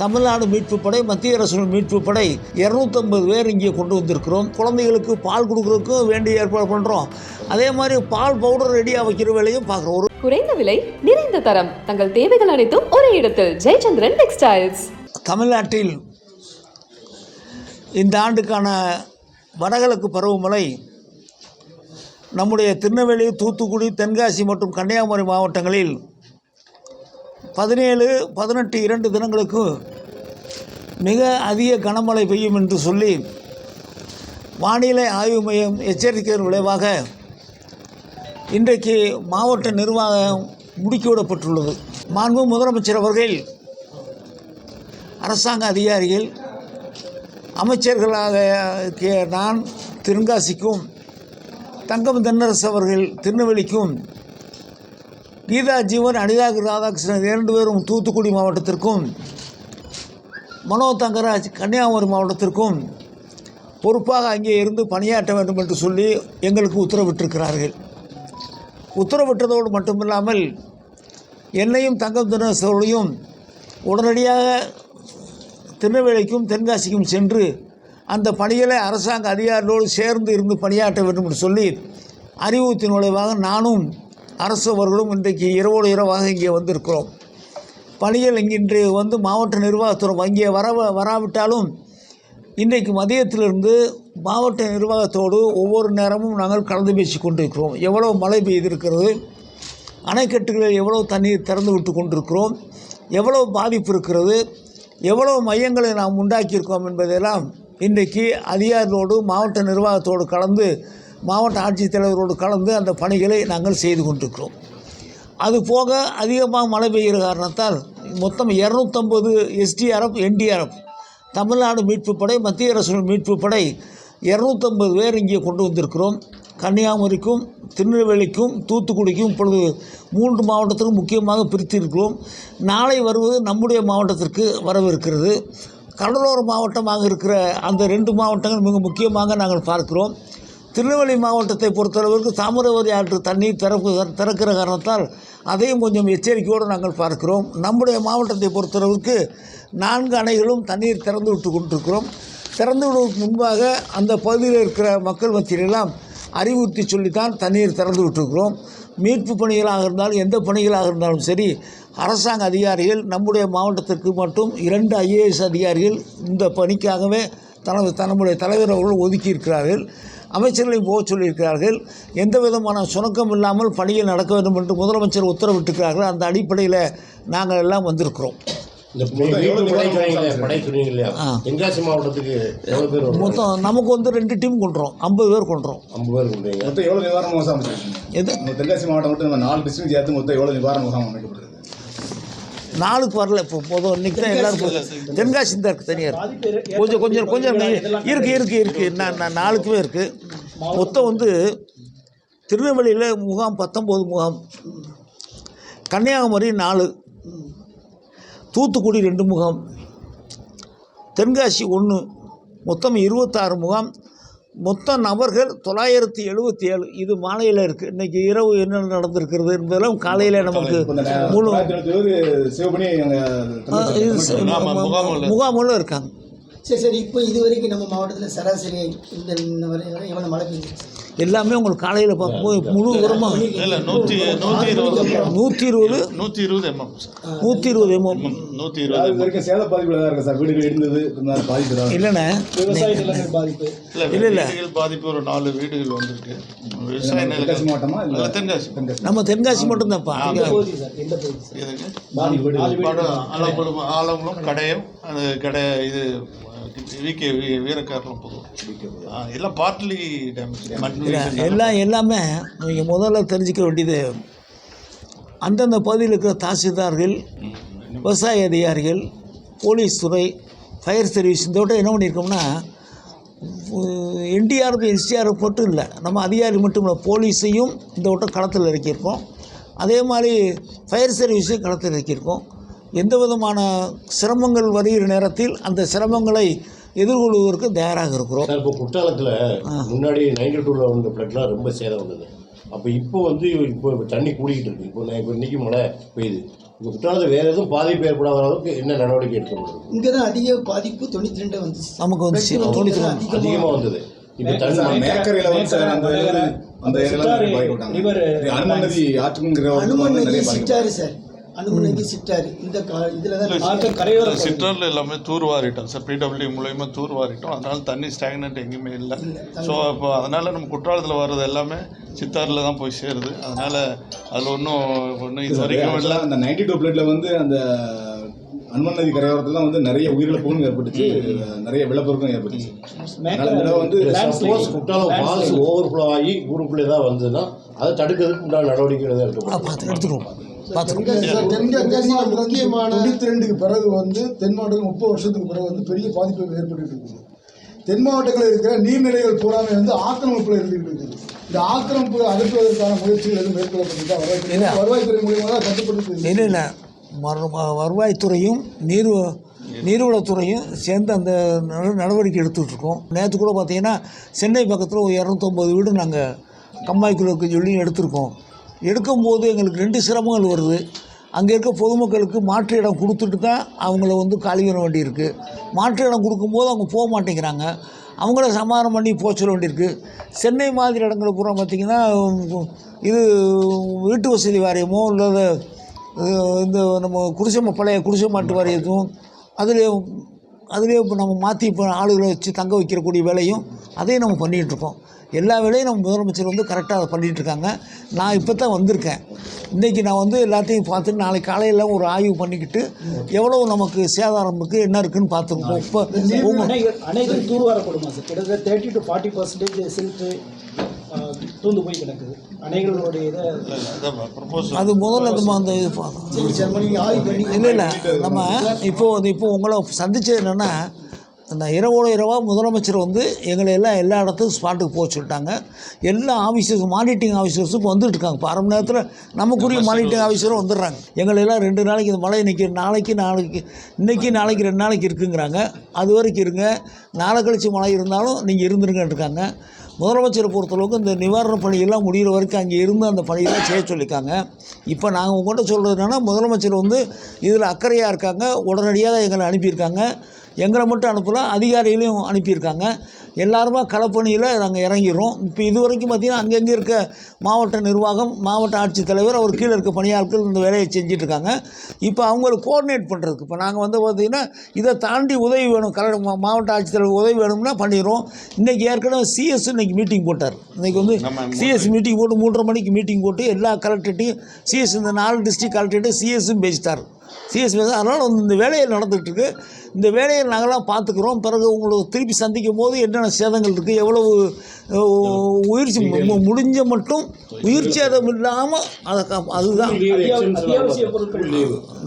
தமிழ்நாடு மீட்பு படை மத்திய அரசு மீட்பு படை. இரநூத்தம்பது பேர் இங்கே கொண்டு வந்திருக்கிறோம். குழந்தைகளுக்கு பால் கொடுக்குறதுக்கும் வேண்டிய ஏற்பாடு பண்ணுறோம் அதே மாதிரி பால் பவுடர் ரெடியாக வைக்கிற வேலையும் பார்க்குறோம். ஒரு குறைந்த விலை நிறைந்த தரம். தங்கள் தேவைகள் அனைத்தும் ஒரே இடத்தில். ஜெயச்சந்திரன் டெக்ஸ்டைல்ஸ். தமிழ்நாட்டில் இந்த ஆண்டுக்கான வடகிழக்கு பருவமழை நம்முடைய திருநெல்வேலி தூத்துக்குடி தென்காசி மற்றும் கன்னியாகுமரி மாவட்டங்களில் பதினேழு பதினெட்டு இரண்டு தினங்களுக்கு மிக அதிக கனமழை பெய்யும் என்று சொல்லி வானிலை ஆய்வு மையம் எச்சரிக்கையின் விளைவாக இன்றைக்கு மாவட்ட நிர்வாகம் முடுக்கிவிடப்பட்டுள்ளது. மாண்பு முதலமைச்சர் அவர்கள் அரசாங்க அதிகாரிகள் அமைச்சர்களாக நான் தென்காசிக்கும் தங்கம் தென்னரசு அவர்கள் திருநெல்வேலிக்கும் கீதா ஜீவன் அனிதா ராதாகிருஷ்ணன் இரண்டு பேரும் தூத்துக்குடி மாவட்டத்திற்கும் மனோ தங்கராஜ் கன்னியாகுமரி மாவட்டத்திற்கும் பொறுப்பாக அங்கே இருந்து பணியாற்ற வேண்டும் என்று சொல்லி எங்களுக்கு உத்தரவிட்டிருக்கிறார்கள். உத்தரவிட்டதோடு மட்டுமில்லாமல் என்னையும் தங்கம் தினசோடையும் உடனடியாக திருநெல்வேலிக்கும் தென்காசிக்கும் சென்று அந்த பணிகளை அரசாங்க அதிகாரிகளோடு சேர்ந்து இருந்து பணியாற்ற வேண்டும் என்று சொல்லி அறிவுறுத்தின் விளைவாக நானும் அரசவர்களும் இன்றைக்கு இரவோடு இரவாக இங்கே வந்திருக்கிறோம். பணிகள் இங்கின்று வந்து மாவட்ட நிர்வாகத்துறை இங்கே வர வராவிட்டாலும் இன்றைக்கு மதியத்திலிருந்து மாவட்ட நிர்வாகத்தோடு ஒவ்வொரு நேரமும் நாங்கள் கலந்து பேசி கொண்டிருக்கிறோம். எவ்வளோ மழை பெய்திருக்கிறது அணைக்கட்டுகளில் எவ்வளோ தண்ணீர் திறந்து விட்டு கொண்டிருக்கிறோம் எவ்வளோ பாதிப்பு இருக்கிறது எவ்வளோ மையங்களை நாம் உண்டாக்கியிருக்கோம் என்பதெல்லாம் இன்றைக்கு அதிகாரிகளோடு மாவட்ட நிர்வாகத்தோடு கலந்து மாவட்ட ஆட்சித்தலைவரோடு கலந்து அந்த பணிகளை நாங்கள் செய்து கொண்டிருக்கிறோம். அது போக அதிகமாக மழை பெய்கிற காரணத்தால் மொத்தம் இரநூத்தம்பது எஸ்டிஆர்எஃப் என்டிஆர்எஃப் தமிழ்நாடு மீட்பு படை மத்திய அரசு மீட்பு படை இரநூத்தம்பது பேர் இங்கே கொண்டு வந்திருக்கிறோம். கன்னியாகுமரிக்கும் திருநெல்வேலிக்கும் தூத்துக்குடிக்கும் இப்பொழுது மூன்று மாவட்டத்திற்கும் முக்கியமாக பிரித்திருக்கிறோம். நாளை வருவது நம்முடைய மாவட்டத்திற்கு வரவிருக்கிறது. கடலோர மாவட்டமாக இருக்கிற அந்த ரெண்டு மாவட்டங்கள் மிக முக்கியமாக நாங்கள் பார்க்கிறோம். திருநெல்வேலி மாவட்டத்தை பொறுத்தளவிற்கு தாமிரபரணி ஆற்று தண்ணீர் திறப்பு திறக்கிற காரணத்தால் அதையும் கொஞ்சம் எச்சரிக்கையோடு நாங்கள் பார்க்கிறோம். நம்முடைய மாவட்டத்தை பொறுத்தளவுக்கு நான்கு அணைகளும் தண்ணீர் திறந்து விட்டு கொண்டிருக்கிறோம். திறந்து விடுவதற்கு முன்பாக அந்த பகுதியில் இருக்கிற மக்கள் மத்தியிலெல்லாம் அறிவுறுத்தி சொல்லித்தான் தண்ணீர் திறந்து விட்டுருக்கிறோம். மீட்பு பணிகளாக இருந்தாலும் எந்த பணிகளாக இருந்தாலும் சரி அரசாங்க அதிகாரிகள் நம்முடைய மாவட்டத்திற்கு மட்டும் இரண்டு ஐஏஎஸ் அதிகாரிகள் இந்த பணிக்காகவே தனது தன்னுடைய தலைவர் அவர்கள் ஒதுக்கியிருக்கிறார்கள். அமைச்சர்களையும் போக சொல்லியிருக்கிறார்கள். எந்த விதமான சுணக்கம் இல்லாமல் பணிகள் நடக்க வேண்டும் என்று முதலமைச்சர் உத்தரவிட்டிருக்கிறார்கள். அந்த அடிப்படையில் நாங்கள் எல்லாம் வந்திருக்கிறோம். மொத்தம் நமக்கு வந்து ரெண்டு டீம் கொண்டுறோம். ஐம்பது பேர் கொண்டுறோம். ஐம்பது பேர் கொண்டீங்க மொத்தம் எவ்வளோ நிவாரண முகாம் எது? தென்காசி மாவட்டம் மட்டும் நாலு டிஸ்ட்ரிக்ட் சேர்த்து மொத்தம் எவ்வளோ நிவாரண முகாம் அமைக்கப்பட்டிருக்கு? நாளுக்கு வரல. இப்போ போதும் இன்னைக்கு தான் எல்லாரும். தென்காசி தான் இருக்குது தனியார். கொஞ்சம் கொஞ்சம் கொஞ்சம் இருக்குது இருக்குது இருக்குது நான் நாளுக்குமே இருக்குது மொத்தம் வந்து திருநெல்வேலியில் முகாம் பத்தொம்போது முகாம். கன்னியாகுமரி நாலு. தூத்துக்குடி ரெண்டு முகாம். தென்காசி ஒன்று மொத்தம் இருபத்தாறு முகாம். மொத்த நபர்கள் தொள்ளாயிரத்தி எழுபத்தி ஏழு இது மாலையில் இருக்குது இன்றைக்கி இரவு என்ன நடந்திருக்கிறது என்பதெல்லாம் காலையில் நமக்கு முழு முகாமுள்ள இருக்காங்க. சரி சரி இப்போ இது வரைக்கும் நம்ம மாவட்டத்தில் சராசரி இந்த வரை எவ்வளோ மழை பெய்யுது எல்லாமே உங்களுக்கு காலையில் பார்க்கும்போது முழு உரமாக இல்லை நூற்றி நூற்றி இருபது. நூற்றி இருபது. எம்எம் நூற்றி இருபது எம்எம் நூற்றி இருபது இது வரைக்கும் சேத பாதிப்புல தான் இருக்கு சார் வீடுகள் இருந்தது தான் இல்லைண்ணே. விவசாய நிலங்கள் பாதிப்பு? இல்லை இல்ல, பாதிப்பு ஒரு நாலு வீடுகள் வந்திருக்கு. விவசாய தென்காசி மாவட்டமா இல்லை தென்காசி. நம்ம தென்காசி மட்டும்தான்ப்பா. ஆலங்குளம் ஆலங்குளம் கடையம் அது கடை இது விகே வீரக்காரலம் போதும். ஆ, எல்லாம் பார்ட்லி டேமேஜ் இல்லை, எல்லாம் எல்லாமே நீங்கள் முதல்ல தெரிஞ்சுக்க வேண்டியது அந்தந்த பகுதியில் இருக்கிற தாசில்தார்கள் விவசாய அதிகாரிகள் போலீஸ் துறை ஃபயர் சர்வீஸ் இந்த விட என்ன பண்ணியிருக்கோம்னா என்டிஆர்எஃப் எஸ்டிஆர்எஃப் மட்டும் இல்லை. நம்ம அதிகாரி மட்டும் இல்லை போலீஸையும் இந்த வட்டம் களத்தில் இறக்கியிருக்கோம். அதே மாதிரி ஃபயர் சர்வீஸையும் களத்தில் இறக்கியிருக்கோம். எந்த விதமான சிரமங்கள் வருகிற நேரத்தில் அந்த சிரமங்களை எதிர்கொள்வதற்கு தயாராக இருக்கிறோம். சார் இப்போ குற்றாலத்தில் முன்னாடி நைன்டி டூவில் வந்த ஃப்ளட்லாம் ரொம்ப சேதம் வந்தது. அப்போ இப்போ வந்து இப்போ தண்ணி கூடிக்கிட்டு இருக்கு. இப்போ நான் இப்போ இன்னைக்கு மழை பெய்யுது. இந்த குற்றாலத்தில் வேறு எதுவும் பாதிப்பு ஏற்படாத அளவுக்கு என்ன நடவடிக்கை எடுக்கப்படும் இங்கே தான் அதிக பாதிப்பு தொண்ணூற்றி ரெண்டு வந்துச்சு நமக்கு தான் ரெண்டு. அதிகமாக வந்தது. இப்போ தண்ணி மேக்கரையில் வந்து சார் அந்த அந்த அனுமன் நதி ஆற்றுங்கிற சிட்டாரு சார். அனுமன் நதி சிட்டாரு. இந்த இதில் தான் சிற்றரில் எல்லாமே தூர்வாரிட்டோம். சார் பிடபிள்யூ மூலயமா தூர்வாரிட்டோம். அதனால தண்ணி ஸ்டாக்னட் எங்கேயுமே இல்லை. ஸோ அப்போ அதனால் நம்ம குற்றாலத்தில் வர்றது எல்லாமே சித்தாரில் தான் போய் சேருது. அதனால் அதில் ஒன்றும் ஒன்றும் இது வரைக்கும் இல்லை அந்த நைன்டி டூ பிளேட்ல வந்து அந்த அனுமன் நதி கரையோரத்துல வந்து நிறைய உயிரிழப்புகளும் ஏற்பட்டுச்சு. நிறைய விளப்பருக்கும் ஏற்பட்டுச்சு. வந்து குற்றாலம் ஃபால்ஸ் ஓவர்ஃப்ளோ ஆகி ஊருக்குள்ளே தான் வந்ததுன்னா அதை தடுக்கிறதுக்கு உண்டான நடவடிக்கைகள் தான் எடுத்துருவோம் பார்த்துருவோம் தென்காசி முக்கியமான தொண்ணூத்தி ரெண்டுக்கு பிறகு வந்து தென் மாவட்டம் முப்பது வருஷத்துக்கு பிறகு வந்து பெரிய பாதிப்புகள் ஏற்பட்டு இருக்குது. தென் மாவட்டங்களில் இருக்கிற நீர்நிலைகள் பூராமே வந்து ஆக்கிரமிப்பில் இருந்துகிட்டு இருக்குது. இந்த ஆக்கிரமிப்பு அகற்றுவதற்கான முயற்சிகள் எதுவும் மேற்கொள்ளப்பட்டிருக்கா? இல்ல. வருவாய்த்துறை வருவாய்த்துறை மூலியமாக தான் கட்டுப்படுத்தி இல்லை இல்லை. வருவாய்த்துறையும் நீர் நீர்வளத்துறையும் சேர்ந்து அந்த நட- நடவடிக்கை எடுத்துக்கிட்டு இருக்கோம் நேற்று கூட பார்த்தீங்கன்னா சென்னை பக்கத்தில் ஒரு இரநூத்தொம்பது வீடு நாங்கள் கம்மாய்க்குள்ளக்கு சொல்லி எடுத்திருக்கோம். எடுக்கும்போது எங்களுக்கு ரெண்டு சிரமங்கள் வருது. அங்கே இருக்க பொதுமக்களுக்கு மாற்று இடம் கொடுத்துட்டு தான் அவங்கள வந்து காலி பண்ண வேண்டியிருக்கு. மாற்று இடம் கொடுக்கும்போது அவங்க போக மாட்டேங்கிறாங்க. அவங்கள சமாதானம் பண்ணி போக சொல்ல வேண்டியிருக்கு. சென்னை மாதிரி இடங்களை பூரா பார்த்திங்கன்னா இது வீட்டு வசதி வாரியமோ இல்லை இந்த நம்ம குடிசை பழைய குடிசை மாட்டு வாரியத்தும் அதிலே அதிலே இப்போ நம்ம மாற்றி இப்போ ஆளுகளை வச்சு தங்க வைக்கிறக்கூடிய வேலையும் அதையும் நம்ம பண்ணிகிட்டு இருக்கோம். எல்லா வேலையும் நம்ம முதலமைச்சர் வந்து கரெக்டாக அதை பண்ணிகிட்டு இருக்காங்க நான் இப்போ தான் வந்திருக்கேன். இன்றைக்கி நான் வந்து எல்லாத்தையும் பார்த்துட்டு நாளைக்கு காலையில் ஒரு ஆய்வு பண்ணிக்கிட்டு எவ்வளோ நமக்கு சேதாரம் இருக்குது என்ன இருக்குன்னு பார்த்துருக்கோம். இப்போ அணைகள் தூர்வாரப்படுமா சார்? கிட்டத்தட்ட thirty to forty percentage silt தூந்து போய் கிடக்குது. அணைகளுடைய அது முதல்ல நம்ம அந்த இது பண்ணி இல்லை இல்லை நம்ம இப்போ வந்து இப்போ உங்களை சந்திச்சது என்னென்னா அந்த இரவோட இரவாக முதலமைச்சர் வந்து எங்களை எல்லாம் எல்லா இடத்துக்கும் ஸ்பாட்டுக்கு போக சொல்லிட்டாங்க. எல்லா ஆஃபீஸர்ஸ் மானிட்டரிங் ஆஃபீஸர்ஸும் இப்போ வந்துட்டு இருக்காங்க. இப்போ அரை மணி நேரத்தில் நமக்குரிய மானிட்டரிங் ஆஃபீஸரும் வந்துடுறாங்க. எங்களை எல்லாம் ரெண்டு நாளைக்கு இந்த மழை நிற்க நாளைக்கு நாளைக்கு இன்றைக்கி நாளைக்கு ரெண்டு நாளைக்கு இருக்குங்கிறாங்க. அது வரைக்கும் இருங்க. நாளை கழிச்சு மழை இருந்தாலும் நீங்கள் இருந்துருங்கன்னு இருக்காங்க. முதலமைச்சரை பொறுத்தளவுக்கு இந்த நிவாரண பணியெல்லாம் முடிகிற வரைக்கும் அங்கே இருந்து அந்த பணியெல்லாம் செய்ய சொல்லியிருக்காங்க. இப்போ நாங்கள் உங்கள்கிட்ட சொல்கிறது என்னென்னா முதலமைச்சர் வந்து இதில் அக்கறையாக இருக்காங்க. உடனடியாக எங்களை அனுப்பியிருக்காங்க. எங்களை மட்டும் அனுப்பல அதிகாரிகளையும் அனுப்பியிருக்காங்க. எல்லாருமா களப்பணியில் நாங்கள் இறங்கிடுறோம். இப்போ இது வரைக்கும் பார்த்திங்கன்னா அங்கங்கே இருக்க மாவட்ட நிர்வாகம் மாவட்ட ஆட்சித்தலைவர் அவர் கீழே இருக்க பணியாட்கள் இந்த வேலையை செஞ்சுட்டு இருக்காங்க இப்போ அவங்களுக்கு கோஆர்டினேட் பண்ணுறதுக்கு இப்போ நாங்கள் வந்து பார்த்திங்கன்னா இதை தாண்டி உதவி வேணும். கல மாவட்ட ஆட்சித்தலைவர் உதவி வேணும்னா பண்ணிடுறோம். இன்றைக்கி ஏற்கனவே சிஎஸ் இன்னைக்கு மீட்டிங் போட்டார். இன்றைக்கி வந்து சிஎஸ் மீட்டிங் போட்டு மூன்றரை மணிக்கு மீட்டிங் போட்டு எல்லா கலெக்டர்ட்டையும் சிஎஸ் இந்த நாலு டிஸ்ட்ரிக்ட் கலெக்டர்கிட்ட சிஎஸும் பேசிட்டார். சிஎஸ் பேச அதனால் வந்து இந்த வேலையை நடந்துகிட்ருக்கு இந்த வேலையை நாங்களாம் பார்த்துக்குறோம். பிறகு உங்களுக்கு திருப்பி சந்திக்கும் போது என்னென்ன சேதங்கள் இருக்குது எவ்வளவு உயிர் முடிஞ்ச மட்டும் உயிர் சேதம் இல்லாமல் அதை அதுதான்.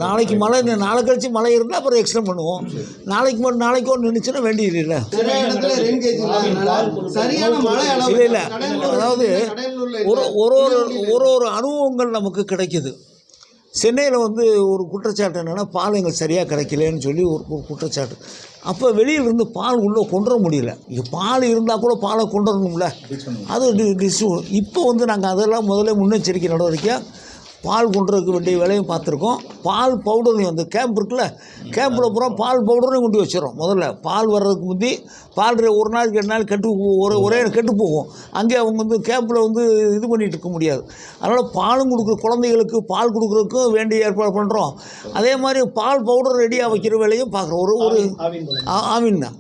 நாளைக்கு மழை நாளை கழிச்சு மழை இருந்தால் அப்புறம் எக்ஸ்டெண்ட் பண்ணுவோம். நாளைக்கு மட்டும் நாளைக்கு ஒன்று நினச்சுன்னா வேண்டியது இல்லை இல்லை. இல்லை அதாவது ஒரு ஒரு ஒரு ஒரு அனுபவங்கள் நமக்கு கிடைக்குது. சென்னையில் வந்து ஒரு குற்றச்சாட்டு என்னென்னா பால் எங்களுக்கு சரியாக கிடைக்கலன்னு சொல்லி ஒரு ஒரு குற்றச்சாட்டு. அப்போ வெளியிலிருந்து பால் உள்ளே கொண்டு வர முடியல. இங்கே பால் இருந்தால் கூட பாலை கொண்டு வரணும்ல அது இப்போ வந்து நாங்கள் அதெல்லாம் முதல்ல முன்னெச்சரிக்கை நடவடிக்கையாக பால் கொண்டு வரக்கு வேண்டிய வேலையும் பார்த்துருக்கோம். பால் பவுடரையும் அந்த கேம்ப் இருக்குல்ல கேம்பில் பூரா பால் பவுடரையும் கொண்டு வச்சிடறோம் முதல்ல பால் வர்றதுக்கு முந்தி பால் ஒரு நாளைக்கு ரெண்டு நாள் கெட்டு ஒரு ஒரே கெட்டு போகும். அங்கே அவங்க வந்து கேம்பில் வந்து இது பண்ணிகிட்டு இருக்க முடியாது. அதனால் பாலும் கொடுக்குற குழந்தைகளுக்கு பால் கொடுக்குறதுக்கும் வேண்டிய ஏற்பாடு பண்ணுறோம் அதே மாதிரி பால் பவுடர் ரெடியாக வைக்கிற வேலையும் பார்க்குறோம். ஒரு ஒரு ஆவின் மூலம். ஆ- ஆவின் தான்.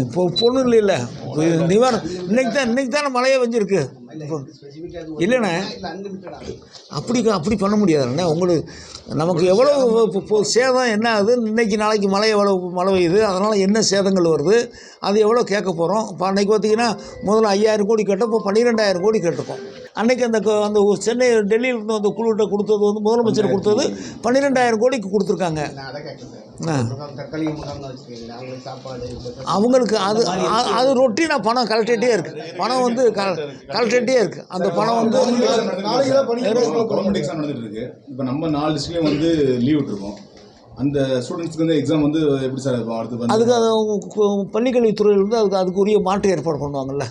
இப்போ பொண்ணு இது நிவாரணம் இன்னைக்கு தான் இன்னைக்கு தானே மழையே வந்திருக்கு இல்லைண்ணே. அப்படி அப்படி பண்ண முடியாதுண்ணே. உங்களுக்கு நமக்கு எவ்வளோ இப்போ- சேதம் என்ன ஆகுது? இன்னைக்கு நாளைக்கு மழை எவ்வளோ மழை பெய்யுது? அதனால் என்ன சேதங்கள் வருது? அது எவ்வளோ கேட்க போகிறோம் இப்போ அன்றைக்கி பார்த்தீங்கன்னா முதல்ல ஐயாயிரம் கோடி கேட்டோம் இப்போ பன்னிரெண்டாயிரம் கோடி கேட்டிருக்கோம். அன்னைக்கு அந்த அந்த ஒரு சென்னை டெல்லியிலிருந்து அந்த குழுட்ட கொடுத்தது வந்து முதலமைச்சர் கொடுத்தது பன்னிரெண்டாயிரம் கோடிக்கு கொடுத்துருக்காங்க. அவங்களுக்கு சாப்பாடு அவங்களுக்கு அது அது ரொட்டீனாக பணம் கலெக்டேட்டே இருக்குது பணம் வந்து கலெக்டேட்டே இருக்குது அந்த பணம் வந்து இப்போ நம்ம நாலு டிஸ்ட்ரிக்ட்லையும் வந்து லீவ் விட்டுருக்கோம். அந்த ஸ்டூடெண்ட்ஸ்க்கு வந்து எக்ஸாம் வந்து எப்படி சார் இருக்கும் அடுத்து வந்து அதுக்கு அது பள்ளிக்கல்வித்துறையில் வந்து அதுக்கு அதுக்குரிய மாற்று ஏற்பாடு பண்ணுவாங்கல்ல.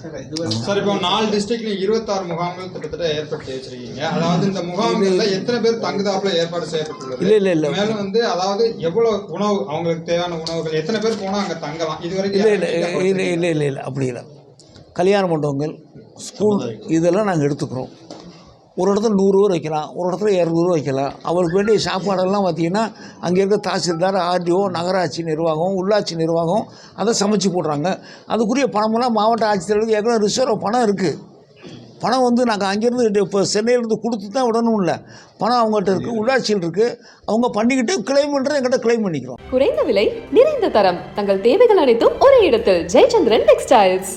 சார் இப்போ நாலு டிஸ்ட்ரிக்ட்ல இருபத்தாறு முகாம்கள் கிட்டத்தட்ட ஏற்படுத்தி வச்சிருக்கீங்க. அதாவது இந்த முகாம்கள்ல எத்தனை பேர் தங்குதாப்புல ஏற்பாடு செய்யப்பட்டுள்ளது? இல்லை இல்லை இல்லை. மேலும் வந்து அதாவது எவ்வளவு உணவு அவங்களுக்கு தேவையான உணவுகள் எத்தனை பேர் போனா அங்க தங்கலாம்? இது வரைக்கும் இல்லை இல்லை இல்லை இல்லை இல்லை இல்லை அப்படி இல்லை கல்யாண மண்டபங்கள் ஸ்கூல் இதெல்லாம் நாங்கள் எடுத்துக்கிறோம். ஒரு இடத்துல நூறுரூவா வைக்கலாம் ஒரு இடத்துல இரநூறுவா வைக்கலாம். அவருக்கு வேண்டிய சாப்பாடெல்லாம் பார்த்தீங்கன்னா அங்கே இருக்க தாசில்தார் ஆர்டிஓ நகராட்சி நிர்வாகம் உள்ளாட்சி நிர்வாகம் அதை சமைச்சு போடுறாங்க. அதுக்குரிய பணமெல்லாம் மாவட்ட ஆட்சித்தலைவருக்கு ஏற்கனவே ரிசர்வ் பணம் இருக்குது பணம் வந்து நாங்கள் அங்கேருந்து இப்போ சென்னையிலேருந்து கொடுத்து தான் விடணும் இல்லை. பணம் அவங்ககிட்ட இருக்குது உள்ளாட்சியில் இருக்குது அவங்க பண்ணிக்கிட்டு கிளைம் பண்ணுறது எங்கிட்ட கிளைம் பண்ணிக்கிறோம். குறைந்த விலை நிறைந்த தரம். தங்கள் தேவைகள் அனைத்தும் ஒரே இடத்தில். ஜெயச்சந்திரன் டெக்ஸ்டைல்ஸ்